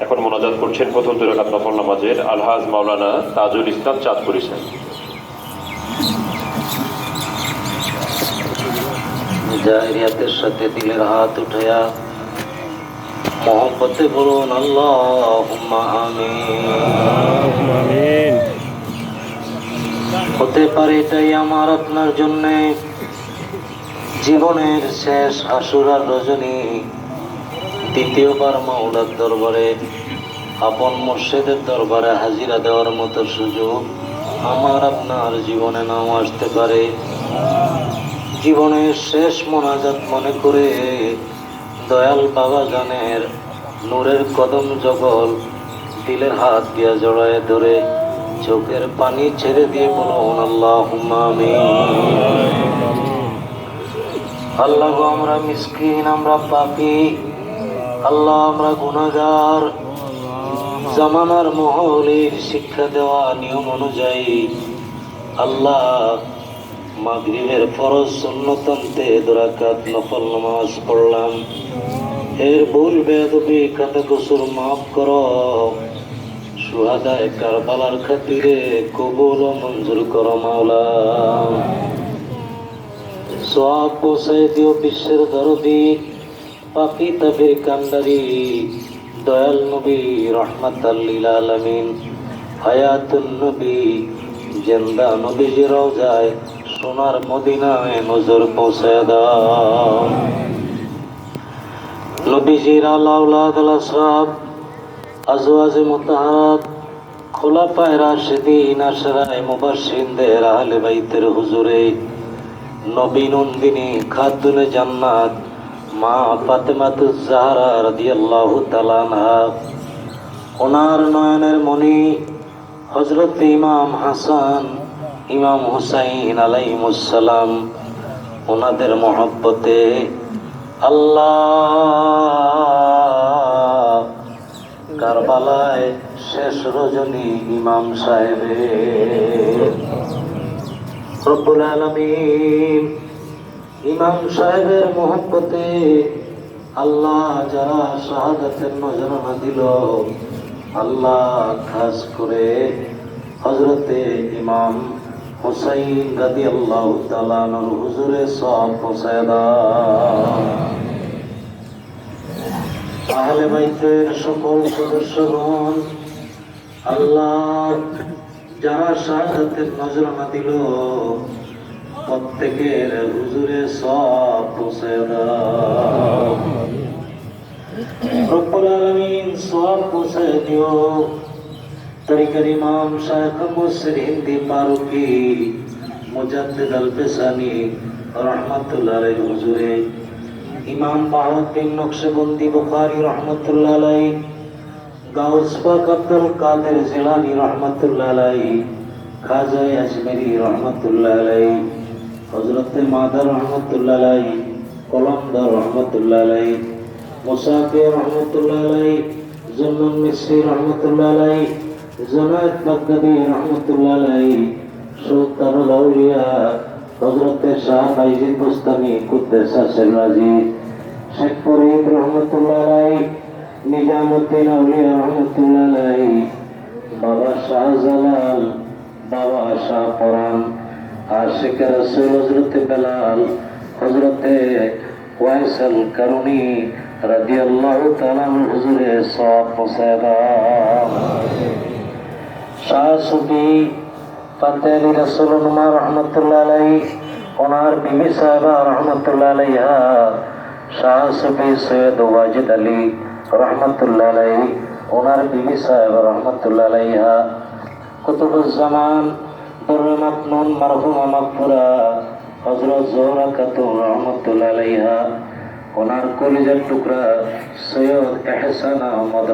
এখন মোনাজাত করছেন প্রথম দুরাকাত নফল নামাজের আলহাজ মাওলানা তাজুল ইসলাম চাঁদ করেছেন জাহিরিয়াতের সাথে দিলের হাত মোহব্বতে বলুন আল্লাহ আমিন। হতে পারে এটাই আমার আপনার জন্য জীবনের শেষ আশুরার রজনী। দ্বিতীয়বার মাওলার দরবারে, আপন মুর্শেদের দরবারে হাজিরা দেওয়ার মতো সুযোগ আমার আপনার জীবনে নাও আসতে পারে। জীবনের শেষ মোনাজাত মনে করে দয়াল বাবা গানের নূরের কদম জগল দিলের হাত দিয়া জড়ায় ধরে চোখের পানি ছেড়ে দিয়ে বলুন আল্লাহ আল্লাহ আমরা মিসকিন, আমরা পাপি। আল্লাহ আমরা গুণাগার জামানার মহলের শিক্ষা দেওয়া নিয়ম অনুযায়ী আল্লাহ মাগরিবের ফরজ সুন্নতন্তে দোরাকাত নফল নামাজ পড়লাম। এর ভুল বেদবি কাতে কসুর মাফ কর। সুহাদায় কারবালার খাতিরে কবুল মঞ্জুর কর মাওলা। সব পোষায় দিও বিশ্বের দরদি। পাপি তাবির কান্ডারি দয়াল নবী রহমত আলমিন, হায়াতুন নবী, জেন্দা নবীজি রওজায় সোনার মদিনায় নজর পৌঁছে দাও। নবীজির আল্লাহ সব আজওয়াজ মোতাহাত খোলা পায়রা সেদিন আশরায় মুবাসিনদের আহলে বাইতের হুজুরে, নবী নন্দিনী খাতুনে জান্নাত মা ফাতেমাতুজ জাহরা রাদিয়াল্লাহু তাআলা আনহা। ওনার নয়নের মণি হজরত ইমাম হাসান, ইমাম হুসাইন আলাইমুসালাম ওনাদের মহব্বতে আল্লাহ কারবালায় শেষ রজনী ইমাম সাহেবের। রব্বুল আলমিন ইমাম সাহেবের মহব্বতে আল্লাহ যারা শাহাদাতের নজরানা দিল, আল্লাহ খাস করে হজরতে ইমাম হুসাইন রাদি আল্লাহ তালানোর হুজুরে সব পৌঁছায় দাও। আহলে বাইতের সকল সদস্যগণ আল্লাহ যারা শাহাদাতের নজরানা দিল প্রত্যেকের হুজুরে সব পৌঁছে দাও। রব্বুল সব পৌঁছে দিও। তরিকার ইমাম শায়খ মুসির হিন্দি পারুকি মুজাদ্দিদ আল পেসানি রহমাতুল্লাহ আলাইহি হুজুরে, ইমাম বাহাউদ্দিন নকশবন্দি বুখারী রহমাতুল্লাহ আলাইহি, গাউস পাক আব্দুল কাদের জিলানি রহমাতুল্লাহ খাজা আজমেরি রহমাতুল্লাহ আলাইহি। হযরত মাদার রহমাতুল্লাহ কলমদার রহমাতুল্লাহ মুসাফির রহমাতুল্লাহ জুন্নুন মিসরি রহমাতুল্লাহ জুনায়েদ বাগদাদি রহমাতুল্লাহ সুলতানুল আউলিয়া হযরত শাহ বাইজিদ বুস্তামি কুদ্দেসা সিরাজি শেখ ফরিদ রহমাতুল্লাহ নিজামুদ্দিন আউলিয়া রহমতুল্লাহ বাবা শাহজালাল, বাবা শাহ পরান আশিক রসুল হজরত বেলাল হজরতে ওয়াইসাল কারুনি রাদিয়াল্লাহু তাআলা হুজুরে সব সুফি ফাতে আলী রসুল্লাহ রহমতুল্লাহ ওনার বিবি সাহেবা রহমতুল্লাহ আলাইহা, শাহ সুফি সৈয়দ ওয়াজিদ আলী রহমতুল্লাহ আলাইহি, ওনার বিবি সাহেব রহমতুল্লাহ আলাইহা। কুতুবুজ্জামান জোহরা টুকরা সৈয়দ এহসান আহমদ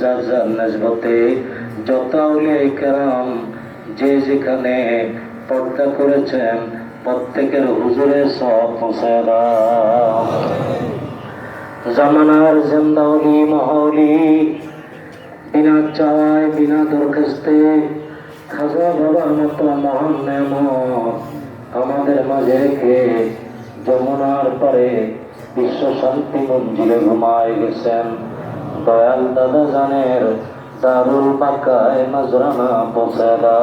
যার যার যে যেখানে পর্দা করেছেন, প্রত্যেকের হুজুরে সব পৌঁছায় জামানার জিন্দাউলি মহলি, বিনা চাওয়ায়, বিনা দরখাস্তে আমাদের মাঝে রেখে যমুনার পারে বিশ্ব শান্তি মঞ্জিলে ঘুমায় গেছেন। দয়াল দাদা জানের দারুল বাঁকায় নজরানা পৌঁছাদা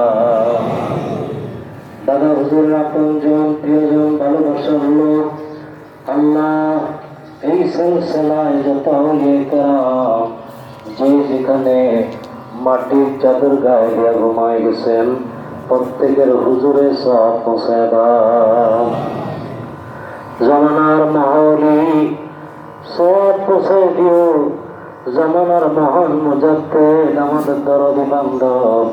দাদা হুজুর আপনজন প্রিয়জন ভালোবাসার লোক, আল্লাহ এই সিলসিলায় যত আউলিয়া কেরাম যে যেখানে মাটির চাদর গায়ে দিয়া ঘুমায় গেছেন, প্রত্যেকের হুজুরে সব পৌঁছায় জমানার মহলি সব পৌঁছায় দিও, জমানার মহান আমাদের দরদি বান্ধব,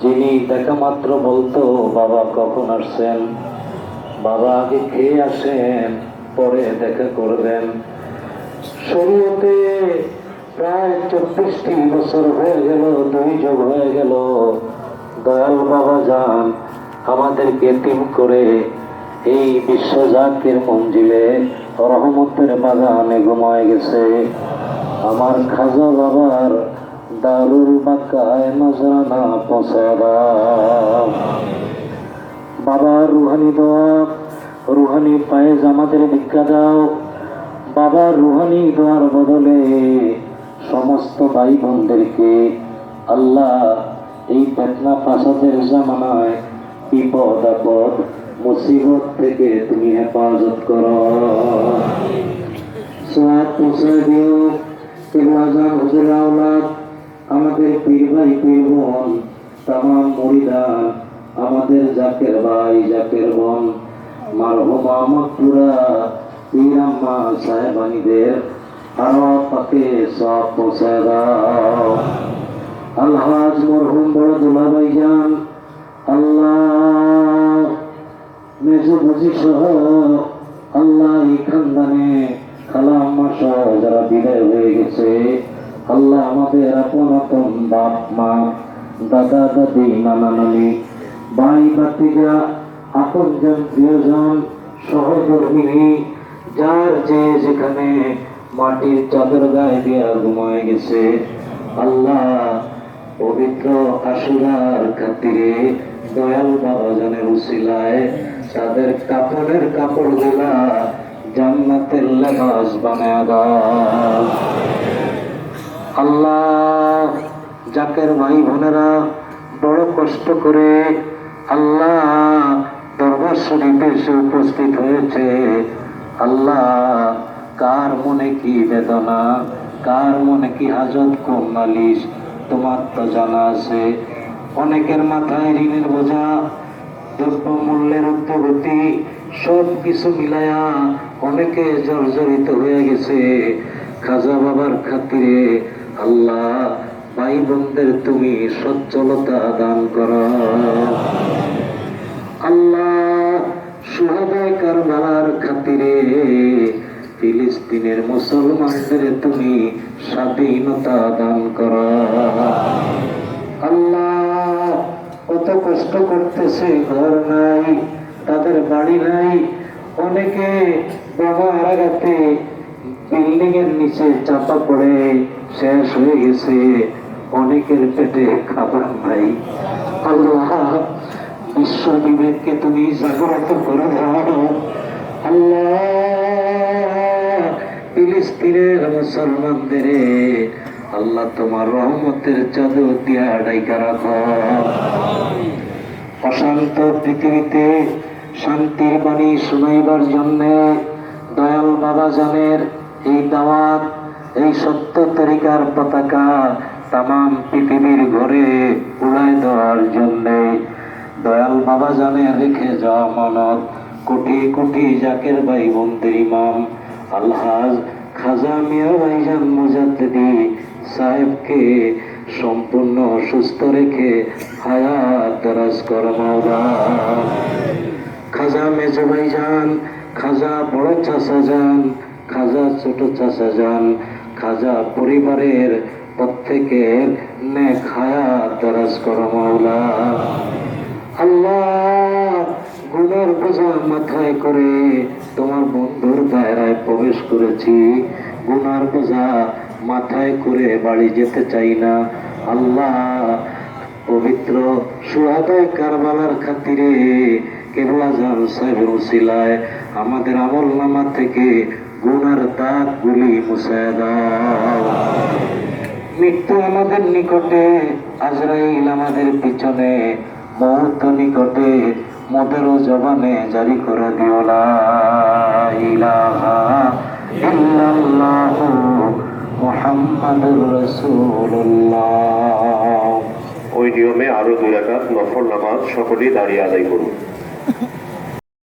যিনি দেখা মাত্র বলতো বাবা কখন আসছেন, বাবা আগে খেয়ে আসেন, পরে দেখা করবেন। শরীয়তে প্রায় চব্বিশটি বছর হয়ে গেল, দুই যোগ হয়ে গেল। দয়াল বাবা যান, আমাদেরকে তিম করে এই বিশ্ব জাতির মঞ্জিলে, রহমতের বাগানে ঘুমায় গেছে। আমার খাজা বাবার দারুল বাক্কায় নজরানা পৌঁছাবা বাবার রুহানি দোয়া, রুহানি পায়েজ আমাদের ভিক্ষা দাও। বাবার রুহানি দোয়ার বদলে সমস্ত ভাই বোনদেরকে আল্লাহ এই বেতনা ফাসাদের জামানায় বিপদ, আপদ, মুসিবত থেকে তুমি হেফাজত করো। আমাদের পীর ভাই, পীর বোন তাম মরিদান, আমাদের জাকের ভাই, জাকের বোন, মারহুমা মকপুরা পীর আম্মা সাহেবানীদের আরও পাকে সব পৌঁছে দাও আলহাজ মরহুম বড় দুলাভাই যান আল্লাহ মেজো বুঝি সহ আল্লাহ এই খানদানে খালা আম্মা সহ যারা বিদায় হয়ে গেছে, আল্লাহ আমাদের আপন আপন বাপ, মা, দাদা, দাদি, নানা, নানি, ভাই বাতিজা আপন জন প্রিয়জন সহকর্মী যার যে যেখানে মাটির চাদর গায়ে দিয়া ঘুমায় গেছে। আল্লাহ পবিত্র আশুরার খাতিরে দয়াল বাবা জানের উসিলায় তাদের কাপড়ের কাপড়গুলা জান্নাতের লেবাস বানায় আল্লাহ, জাকের ভাই বোনেরা, বড় কষ্ট করে আল্লাহ দরবার শরীফে এসে উপস্থিত হয়েছে। আল্লাহ কার মনে কি বেদনা? কার মনে কি হাজত কোন নালিশ তোমার তো জানা আছে, অনেকের মাথায় ঋণের বোঝা দ্রব্য মূল্যের অগ্রগতি সব কিছু মিলায়া অনেকে জর্জরিত হয়ে গেছে। খাজা বাবার খাতিরে আল্লাহ ভাই বোনদের তুমি সচ্ছলতা দান কর। আল্লাহ সুহাদায় কারবালার খাতিরে ফিলিস্তিনের মুসলমানদের তুমি স্বাধীনতা দান কর। আল্লাহ কত কষ্ট করতেছে, ঘর নাই, তাদের বাড়ি নাই। অনেকে বাবা আরাগাতে বিল্ডিং এর নিচে চাপা পড়ে, শেষ হয়ে গেছে। অনেকের পেটে খাবার নাই। আল্লাহ বিশ্ব বিবেককে তুমি জাগ্রত করে দাও। আল্লাহ ফিলিস্তিনের মুসলমানদের আল্লাহ তোমার রহমতের চাদর দিয়া ডাইকা রাখো অশান্ত পৃথিবীতে শান্তির বাণী শুনাইবার জন্য দয়াল বাবা জানের এই দাওয়াত, এই সত্য তরিকার পতাকা তাম পৃথিবীর ঘরে উড়াই দেওয়ার জন্যে দয়াল বাবা জানে রেখে যাওয়া মানত কোটি কোটি জাকের ভাই বোনদের ইমাম। আলহাজ খাজা মিয়া ভাইজান সাহেবকে সম্পূর্ণ সুস্থ রেখে হায়াত দরাজ কর খাজা মেজো ভাইজান, খাজা বড় চাষা যান খাজা ছোট চাষা যান খাজা পরিবারের প্রত্যেকের নেক হায়াত দরাজ কর মাওলা আল্লাহ গুণের বোঝা মাথায় করে তোমার বন্ধুর দায়রায় প্রবেশ করেছি। গুনার বোঝা মাথায় করে বাড়ি যেতে চাই না। আল্লাহ পবিত্র সুহাদায় কারবালার খাতিরে কেবলা জান সাহেবের উসিলায় আমাদের আমল নামা থেকে গুনার দাগ গুলি মুছে দাও। মৃত্যু আমাদের নিকটে, আজরাইল আমাদের পিছনে মুহূর্ত নিকটে মোদেরও জবানে জারি করে দিও ওই নিয়মে আরও দুই রাকাত নফল নামাজ সকলেই দাঁড়িয়ে আদায় করুন।